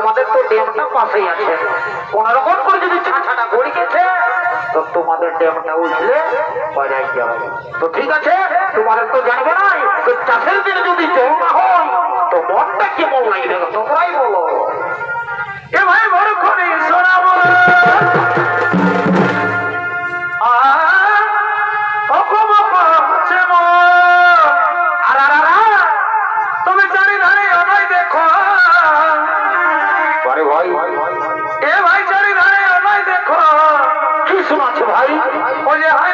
তোমাদের তো ড্যামটা পাশেই আছে। কোন রকম করে যদি ছাড়া গড়ি গেছে তো তোমাদের ড্যামটা উঠলে বাজাই যাবে তো ঠিক আছে, তোমাদের তো জানবে নাই তো চাষের দিনে যদি জমা হয়, তো মনটা কেমন লাগবে তোমরাই বলো। এ ভাই বড় করে সোনা তুমি কিছু আছে ভাই। বলে হয়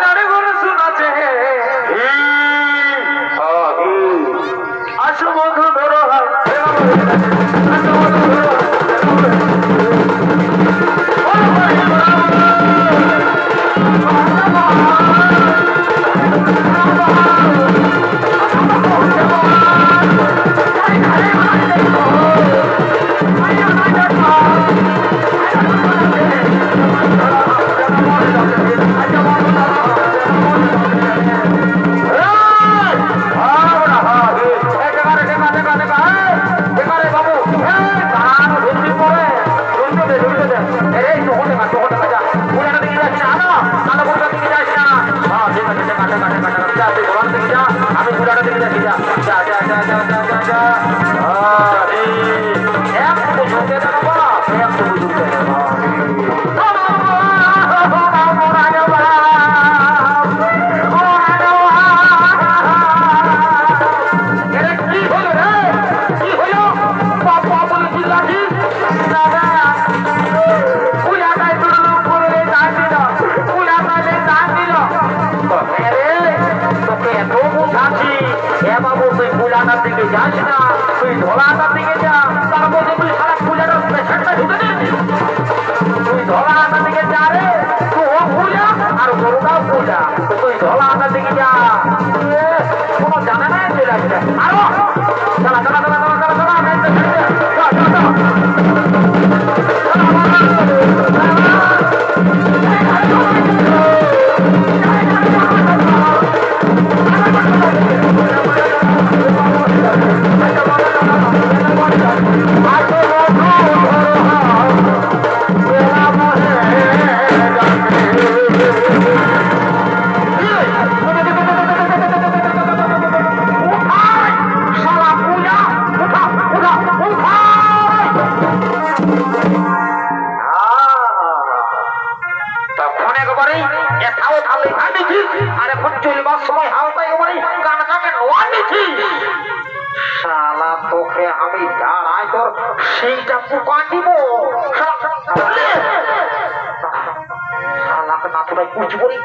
সবাই কুচবুরি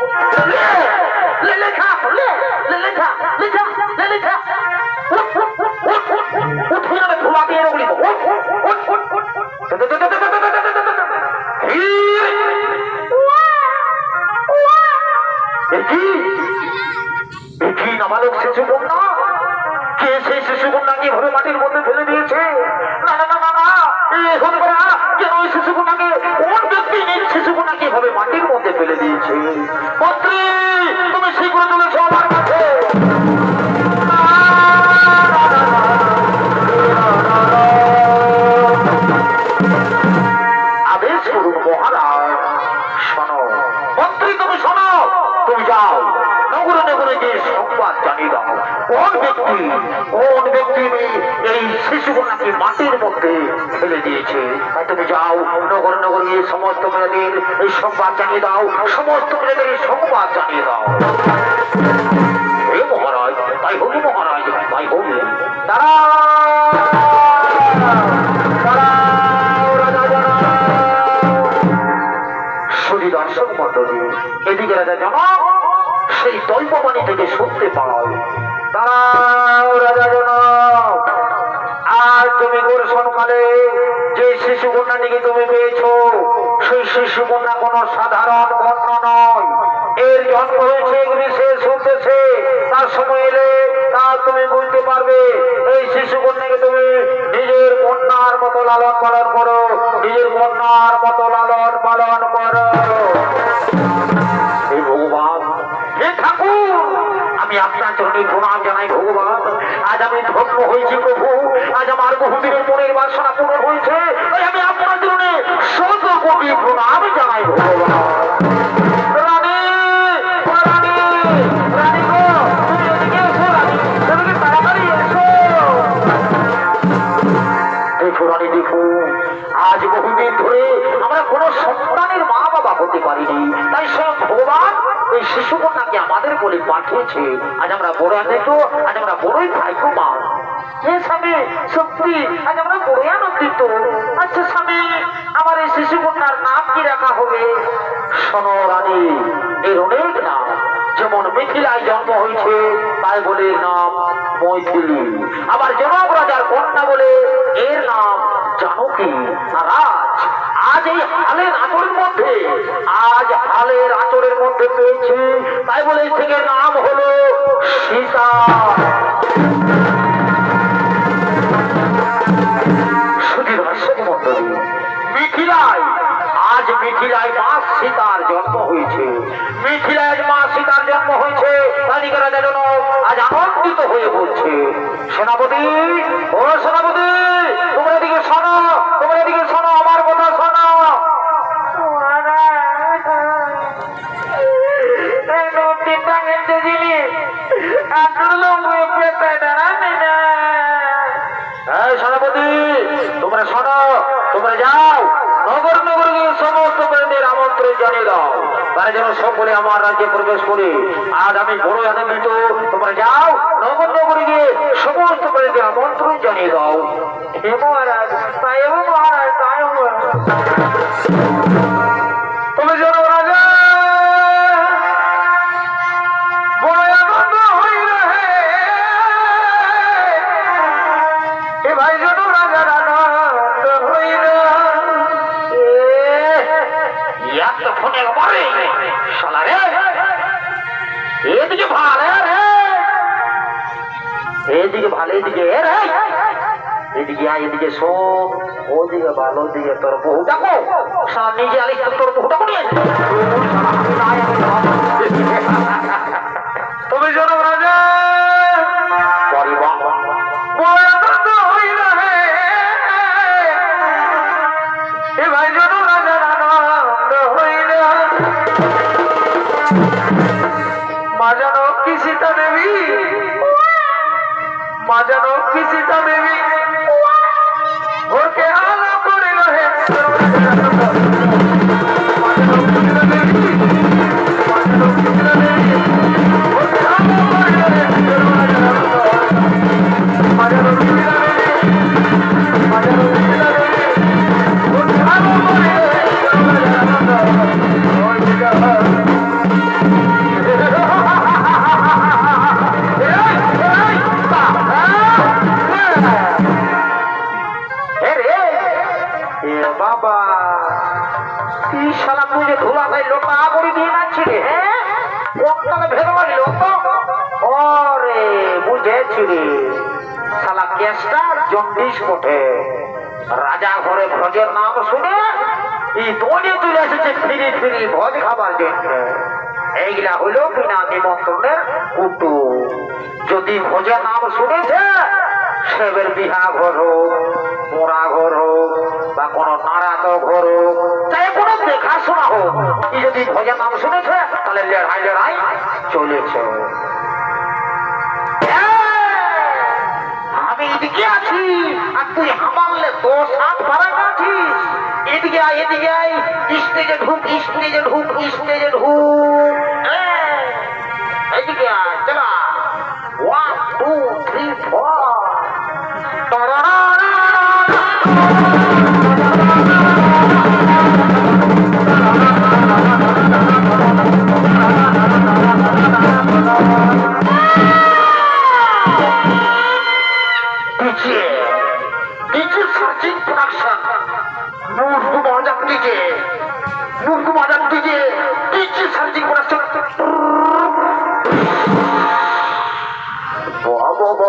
লেখা লেখা লেখা লেখা উঠে যাবে ধোলা দিয়ে মন্ত্রী তুমি শীঘ্র না, না। আদেশ করুন মহারাজ শোনো। মন্ত্রী তুমি শোনো। তুমি যাও। নগরে নগরে গিয়ে সংবাদ জানিয়ে দাও। কোন ব্যক্তি কোন ব্যক্তি এই শিশুকন্যাকে মাটির মধ্যে ফেলে দিয়েছে? তুমি যাও। নগর সমস্ত মেয়েদের এই সংবাদ জানিয়ে দাও, সমস্ত মেয়েদের এই সংবাদ জানিয়ে দাও। মহারাজ, তাই হোক মহারাজ, তাই হোক। তারা এদিকে রাজা সেই দৈববাণী থেকে শুনতে পাও। দাঁড়াও, রাজা জনক। শিশু কন্যাটিকে তুমি পেয়েছ। সেই শিশু কন্যা কোন সাধারণ কন্যা নয়। এর জন্ম হয়েছে এক বিশেষ উদ্দেশ্যে তার সময় এলে তা তুমি বুঝতে পারবে। এই শিশু কন্যাকে তুমি নিজের কন্যার মতো লালন পালন করো। নিজের কন্যার মতো লালন পালন করো। হে ভগবান, হে ঠাকুর, আমি আপনার চরণে প্রণাম জানাই ভগবান। আজ আমি ধন্য হয়েছি প্রভু। আজ আমার বহু বাসনা পূরণ হয়েছে। এই শিশু আমাদের বলে পাঠিয়েছে। আজ আমরা বড় আনন্দিত আজ আমরা বড়ই ভাগ্যমা হে স্বামী, সত্যি, আজ আমরা বড়ই আনন্দিত। আচ্ছা স্বামী, আমার এই শিশু কন্যার নাম কি রাখা হবে? শোনো রানী, এর অনেক নাম। যেমন মিথিলায় জন্ম হয়েছে, তাই বলে নাম মৈথিলি। আবার জনক রাজার কন্যা বলে এর নাম জানকী আর আজ এই হালের আচরের মধ্যে, আজ হালের আচরের মধ্যে পেয়েছি। তাই বলে থেকে নাম হলো সীতা। মা সীতার জন্ম হয়েছে। মা সীতার জন্ম হয়েছে আজ হয়ে সেনাপতি, ও সেনাপতি, তোমরা এদিকে শোনো তোমরা এদিকে এই সেনাপতি তোমরা শোনো, তোমরা যাও। নগর নগর সমস্ত প্রেমীর আমন্ত্রণ জানিয়ে দাও। তারা যেন সকলে আমার রাজ্যে প্রবেশ করে। আজ আমি বড় আনন্দিত। তোমরা যাও, নগর নগরে সমস্ত প্রেমীর আমন্ত্রণ জানিয়ে দাও। হে মহারাজ তাই মহারাজ তাই মহারাজ। ভালো, এদিকে ভালো এদিকে এদিকে আয়, এদিকে শোন ওদিকে ভালো, ওদিকে তোর বহু কো সামনে যে আলিস তোর বহুটা কো নিয়ে সীতা দেবী। মা জানো কি সীতা দেবী। ওকে আলো কি শালা তুই যে ধুলা ভাই লোটা করে দিয়ে যাচ্ছি রে হ্যাঁ? কোনটালে ভেবে মারলি বুঝেছি রে। শালা কেসটা জন্ডিস বটে রাজা ঘরে ভোজের নাম শুনে এই দৌড়ে চলে এসেছে ফিরি ফিরি ভোজ খাবার জন্য। এইগুলা হইল বিনা নিমন্ত্রণের কুটু। যদি ভোজের নাম শুনেছে, সেবের বিহা ঘর। মোড়া ঘর হোক বা কোনো নারাত ঘর হোক চাই কোনো দেখাশোনা হোক। কি যদি ভোজের নাম শুনেছে তাহলে লড়াই লড়াই চলেছে। এই, আমি এদিকে আছি আর তুই হামারলে দোষ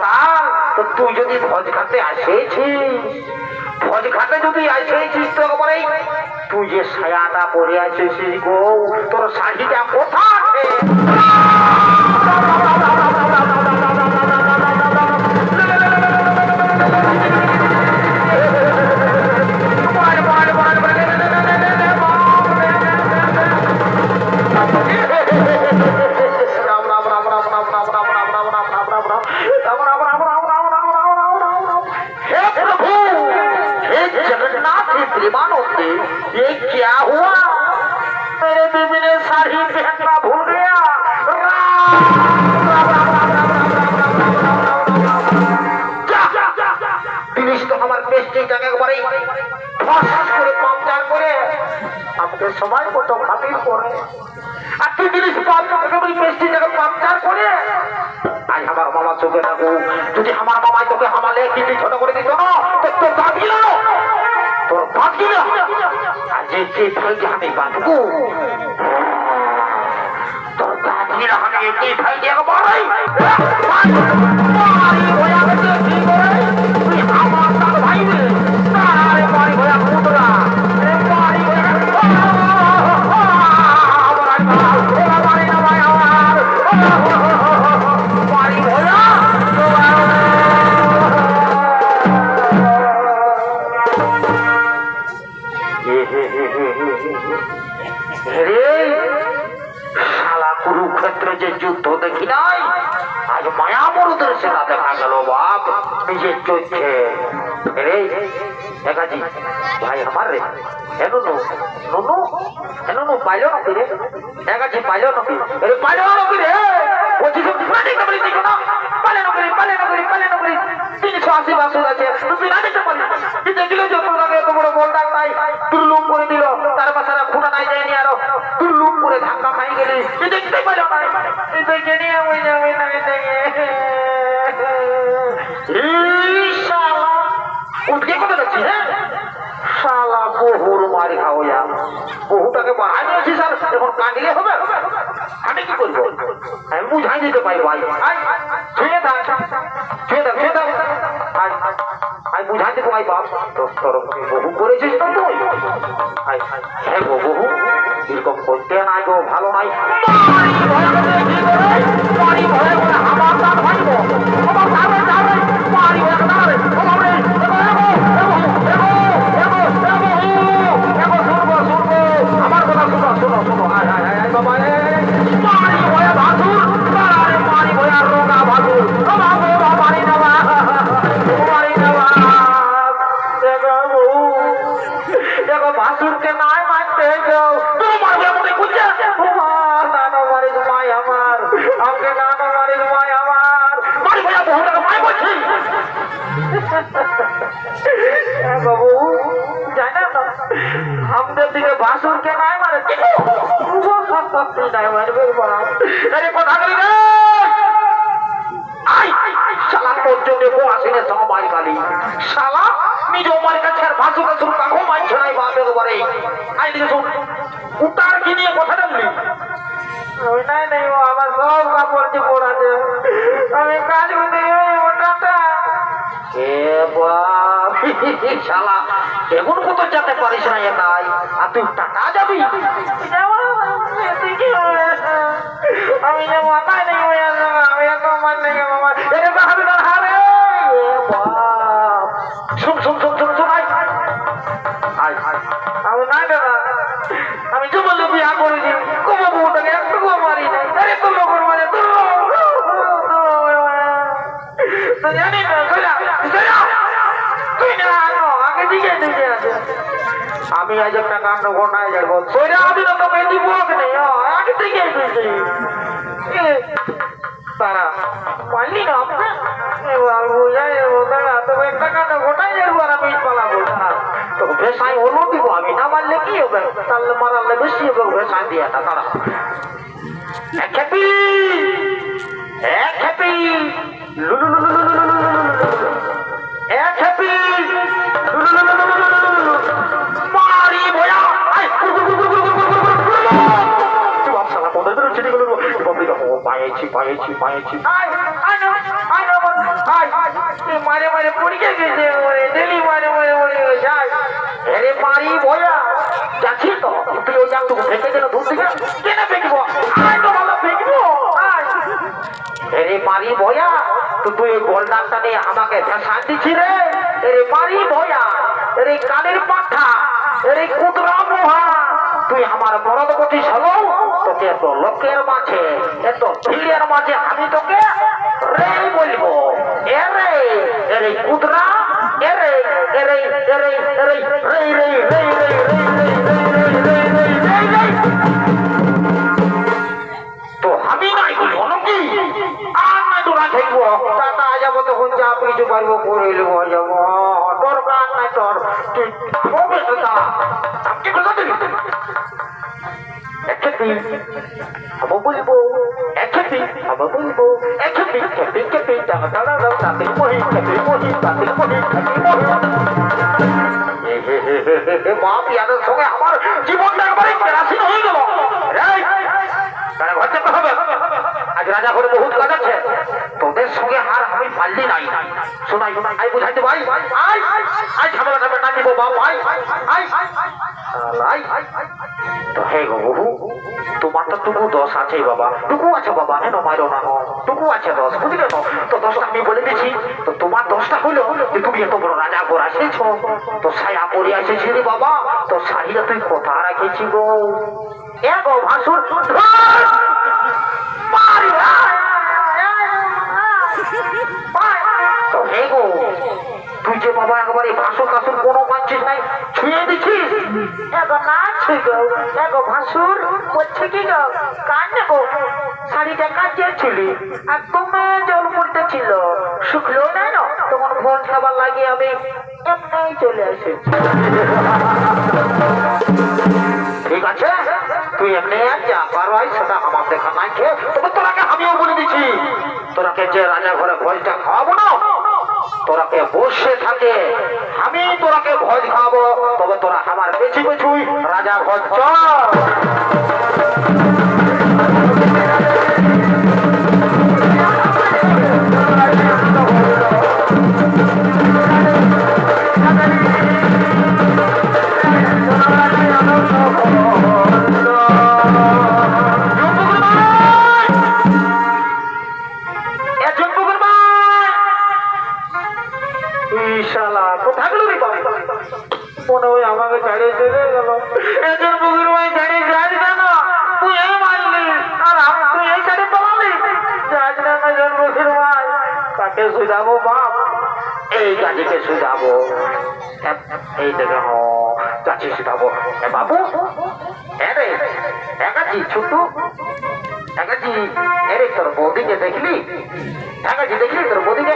খাবার তো তুই যদি ভোজ খাতে আসেছিস ভোজ খাতে যদি আসেছিস তো একবারে তুই যে সায়াটা পরে আছিস, গো, তোর শাড়িটা কোথা তো আমার পেস্টিটাকে একবারে ফস করে আমাকে সময় মতো খাতির করে আর তুই জিনিস পেস্টিটাকে পাংচার করে আজ আমার মামা চোখে থাকু যদি আমার মামাই তোকে হামালে কিন্তু ছোট করে দিত না, তো তোর বাঁধবি না। তোর আর যে যে ভাইকে আমি বাঁধবো, তোর বাঁধবি না আমি যে ভাইকে একবারই রে একাজি ভাই আমার রে হে নো, নুনু হে নো পাইলো নাকি রে? একাজি পাইলো নাকি? রে পাইলো নাকি রে? বলছি তো পানি কামড়ি দিছো না কাঁদিলে হবে? আমি কি করব? আমি বুঝাই দিতে পারি ভাই ছুঁয়ে থাক ছুঁয়ে থাক ছুঁয়ে থাক আমি বুঝাই দিতে ভাই বাপ। তোর তরফ বহু করেছিস তো তুই। হ্যাঁ বহু এরকম করতে নাই গো, ভালো নাই। আমাদের দিকে भाषण के ना मारे अरे पता करी কো আসিনে সবাই নিজ ওমার কাছে আর ভাসু কাছে কাকো মানছে নাই করে আই দিকে শুন, উতার কি নিয়ে কথা বললি? নাই নাই, ও আমার সব কাপড় আমি কাজ শালা বেগুন কোথাও যেতে পারিস না এ নাই আর তুই টাকা যাবি? আমি আমি আজ একটা কাণ্ড ঘটায় যাব। সোজা আমি তো তোকে দিব আগে দিকে তারা মানলি না আপনি বুঝাই দাদা তবে একটা কাণ্ড ঘটাই যাব আর আমি পালাবো। না তো হলো আমি বেশি লুলু লুলু লুলু লুলু। মায়েছি মায়েছি ভয়া যাচ্ছি তো তুই ওই যাক তোকে ফেঁকে যেন ধরতে কেন ফেঁকবো আয় তো ভয়া তো তুই ওই গোলদারটা নিয়ে আমাকে ফেসান দিচ্ছি রে এরে ভয়া এরে কালের পাঠা রে কুদরাম ভয়া তুই আমার বড় করছিস হলো তোকে এত লোকের মাঝে এত ভিড়ের মাঝে আমি তোকে রে বলব এরে এরে কুদরা এরে এরে এরে এরে রে রে রে রে তো আমি নাই বলব আর যাব তখন যা কিছু পারব করে নেব যাব দরকার নাই তোর তুই কি কথা দিবি kepi, apa bulbo, eh kepi, apa bulbo, eh kepi, kepi kepi, jangan salah dong, nanti muhi, nanti muhi, nanti muhi, nanti muhi. মা পিয়ানোর সঙ্গে আমার জীবনটা একেবারে কেরাসিন হয়ে গেল তারা ঘর যেতে হবে আজ রাজা ঘরে বহুত কাজ আছে তোদের সঙ্গে হার আমি পারলি নাই শোনাই আই বুঝাইতে ভাই আই আই ঝামেলা ঝামেলা না দিব বাপ আই আই আই আই তো হে গো বহু তোমার তো টুকু দোষ আছে বাবা টুকু আছে বাবা হেন মারো না। টুকু আছে দোষ বুঝলে তো তো দোষটা আমি বলে দিচ্ছি তো তোমার দোষটা হলো যে তুমি এত বড় রাজা ঘর আসেছো তো ছায়া পরে এসেছি রে বাবা তো শাড়িটা তুই কোথা রাখেছি গো এ গো ভাসুর তুই যে বাবা একবারে ভাসুর টাসুর কোনো মানছিস নাই ছুঁয়ে দিছিস এগো নাচ গো এগো ভাসুর, বলছে কি গো? কান নেব শাড়িটা কাটিয়েছিলি আর তুমি জল পড়তেছিল শুকলো না তখন ফোন খাবার লাগিয়ে আমি এমনি চলে এসেছি। ঠিক আছে? তুই এমনি এক যা পারবাই সেটা আমার দেখা নাই খেয়ে। তবে তোরাকে আমিও বলে দিচ্ছি তোরাকে যে রাজা ঘরে ভোজটা খাওয়াবো না, তোরাকে বসে থাকে। আমি তোরাকে ভোজ খাওয়াবো। তোরা আমার পেছু পেছুই রাজা ঘর কাকে সুধাবো বাপ, এই গাজিকে শুধাবো এই দেখে হ বাবু হ্যাঁ রে একাজি এরে তোর বৌদিকে দেখলি? দেখলি তোর বৌদিকে?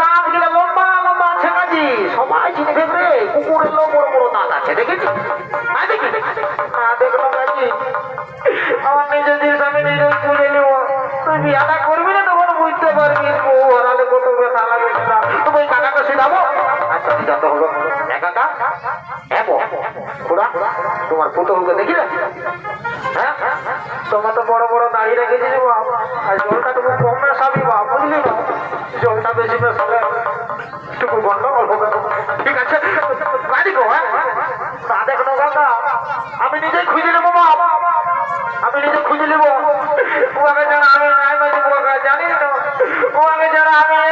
দাঁতগুলো লম্বা লম্বা আছে কাজি সবাই চিনে ফেলবে কুকুরের লো বড় বড় দাঁত আছে দেখেছি হ্যাঁ দেখি। না দেখল নাকি আমার নিজের জিনিস আমি নিজে খুঁজে নেব। তুই বিয়াটা করবি না? তুমি তোমার পুতুলকে দেখিলে হ্যাঁ তোমার তো বড় বড় দাড়ি রেখেছিস আর জলটা তুমি কম মেশাবি বাপ বুঝলি জলটা বেশি একটু গন্ডগোল ঠিক আছে হ্যাঁ দেখো আমি নিজেই খুঁজে নেব বাপ আমি নিজে খুঁজে নেব। যারা ওকে যারা আমি